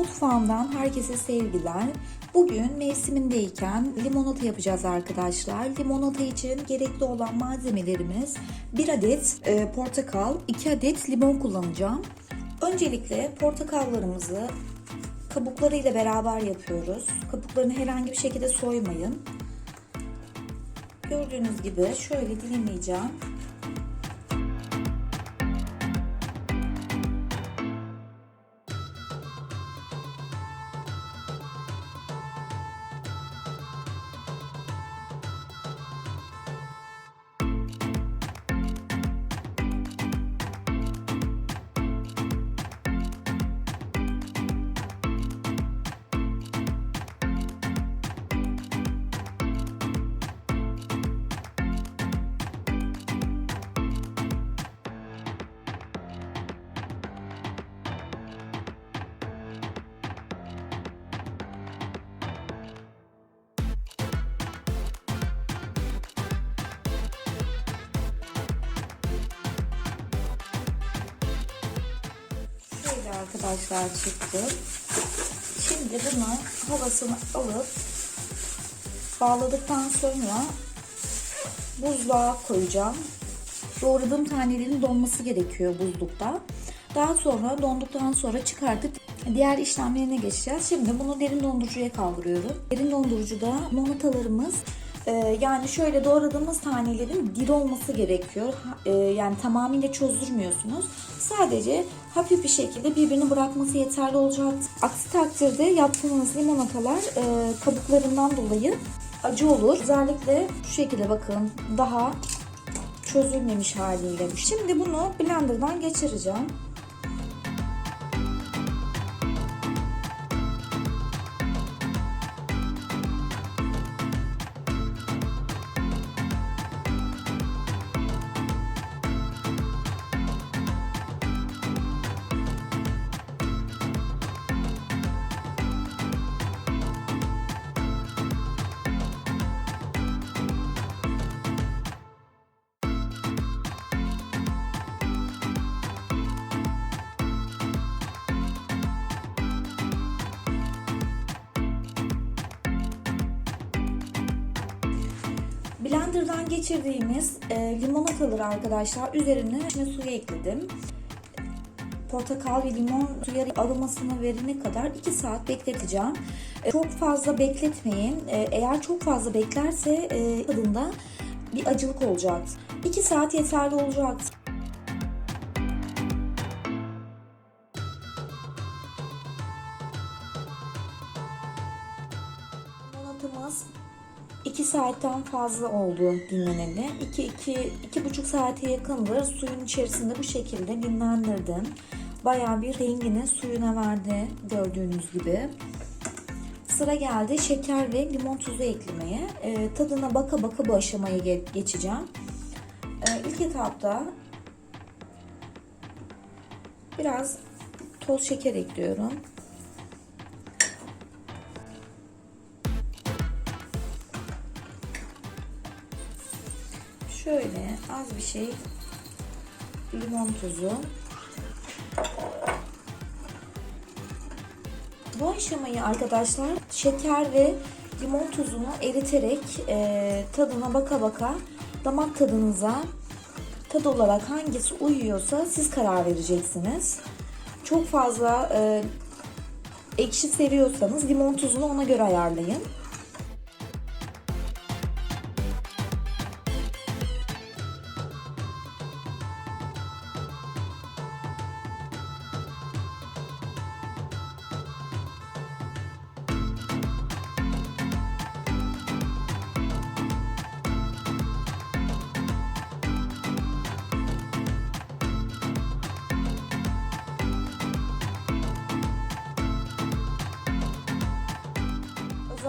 Mutfağımdan herkese sevgiler. Bugün mevsimindeyken limonata yapacağız arkadaşlar. Limonata için gerekli olan malzemelerimiz 1 adet e, portakal, 2 adet limon kullanacağım. Öncelikle portakallarımızı kabuklarıyla beraber yapıyoruz. Kabuklarını herhangi bir şekilde soymayın. Gördüğünüz gibi şöyle dilimleyeceğim. Arkadaşlar çıktı. Şimdi bunu havasını alıp bağladıktan sonra buzluğa koyacağım. Doğradığım tanelerin donması gerekiyor buzlukta. Daha sonra donduktan sonra çıkartıp diğer işlemlerine geçeceğiz. Şimdi bunu derin dondurucuya kaldırıyorum. Derin dondurucuda limonatalarımız e, yani şöyle doğradığımız tanelerin diri olması gerekiyor. E, yani tamamıyla çözdürmüyorsunuz. Sadece hafif bir şekilde birbirini bırakması yeterli olacak. Aksi takdirde yaptığınız limonatalar e, kabuklarından dolayı acı olur. Özellikle şu şekilde bakın daha çözülmemiş haliyle. Şimdi bunu blenderdan geçireceğim. Blender'dan geçirdiğimiz e, limonataları arkadaşlar üzerine içine suyu ekledim. Portakal ve limon suyu aromasını verene kadar 2 saat bekleteceğim. E, çok fazla bekletmeyin. E, eğer çok fazla beklerse e, tadında bir acılık olacak. 2 saat yeterli olacak. Limonatamız 2 saatten fazla oldu dinleneli. 2 2 2,5 saate yakındır suyun içerisinde bu şekilde dinlendirdim. Bayağı bir rengini suyuna verdi gördüğünüz gibi. Sıra geldi şeker ve limon tuzu eklemeye. E, tadına baka baka bu aşamaya ge- geçeceğim. E, ilk etapta biraz toz şeker ekliyorum. Şöyle az bir şey limon tuzu. Bu aşamayı arkadaşlar şeker ve limon tuzunu eriterek e, tadına baka baka damak tadınıza tad olarak hangisi uyuyorsa siz karar vereceksiniz. Çok fazla e, ekşi seviyorsanız limon tuzunu ona göre ayarlayın.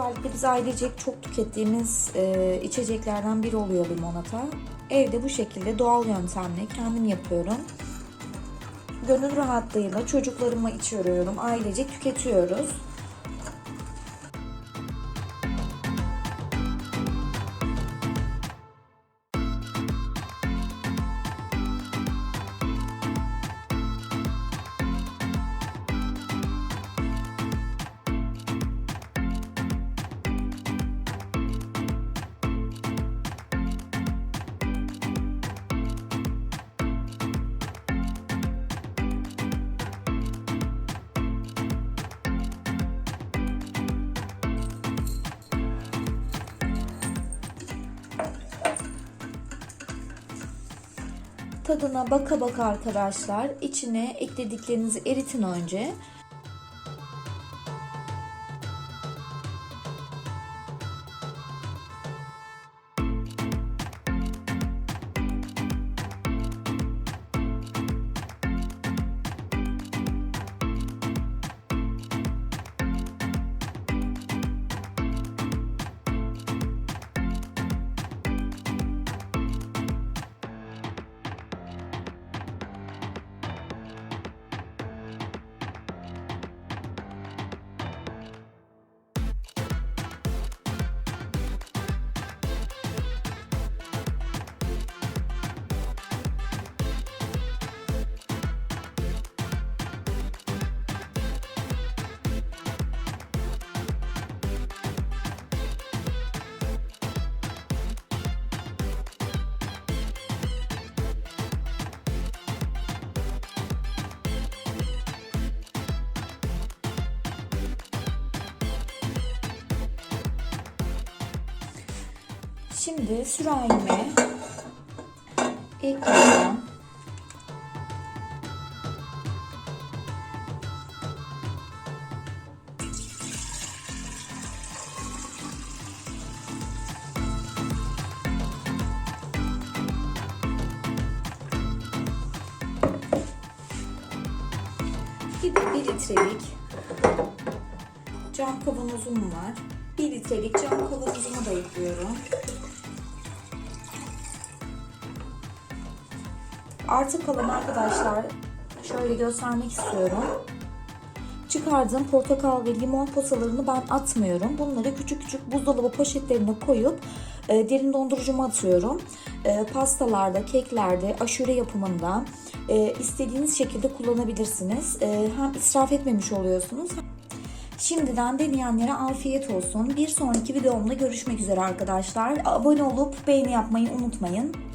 Özellikle biz ailecek çok tükettiğimiz e, içeceklerden biri oluyor limonata. Evde bu şekilde doğal yöntemle kendim yapıyorum. Gönül rahatlığıyla çocuklarıma içiriyorum. Ailecek tüketiyoruz. Tadına baka baka arkadaşlar içine eklediklerinizi eritin önce. Şimdi sürahime ekleyeceğim. Bir bir litrelik cam kavanozum var. Bir litrelik cam kavanozumu da ekliyorum. Artık kalan arkadaşlar şöyle göstermek istiyorum. Çıkardığım portakal ve limon posalarını ben atmıyorum. Bunları küçük küçük buzdolabı poşetlerine koyup e, derin dondurucuma atıyorum. E, pastalarda, keklerde, aşure yapımında e, istediğiniz şekilde kullanabilirsiniz. E, hem israf etmemiş oluyorsunuz. Şimdiden deneyenlere afiyet olsun. Bir sonraki videomda görüşmek üzere arkadaşlar. Abone olup beğeni yapmayı unutmayın.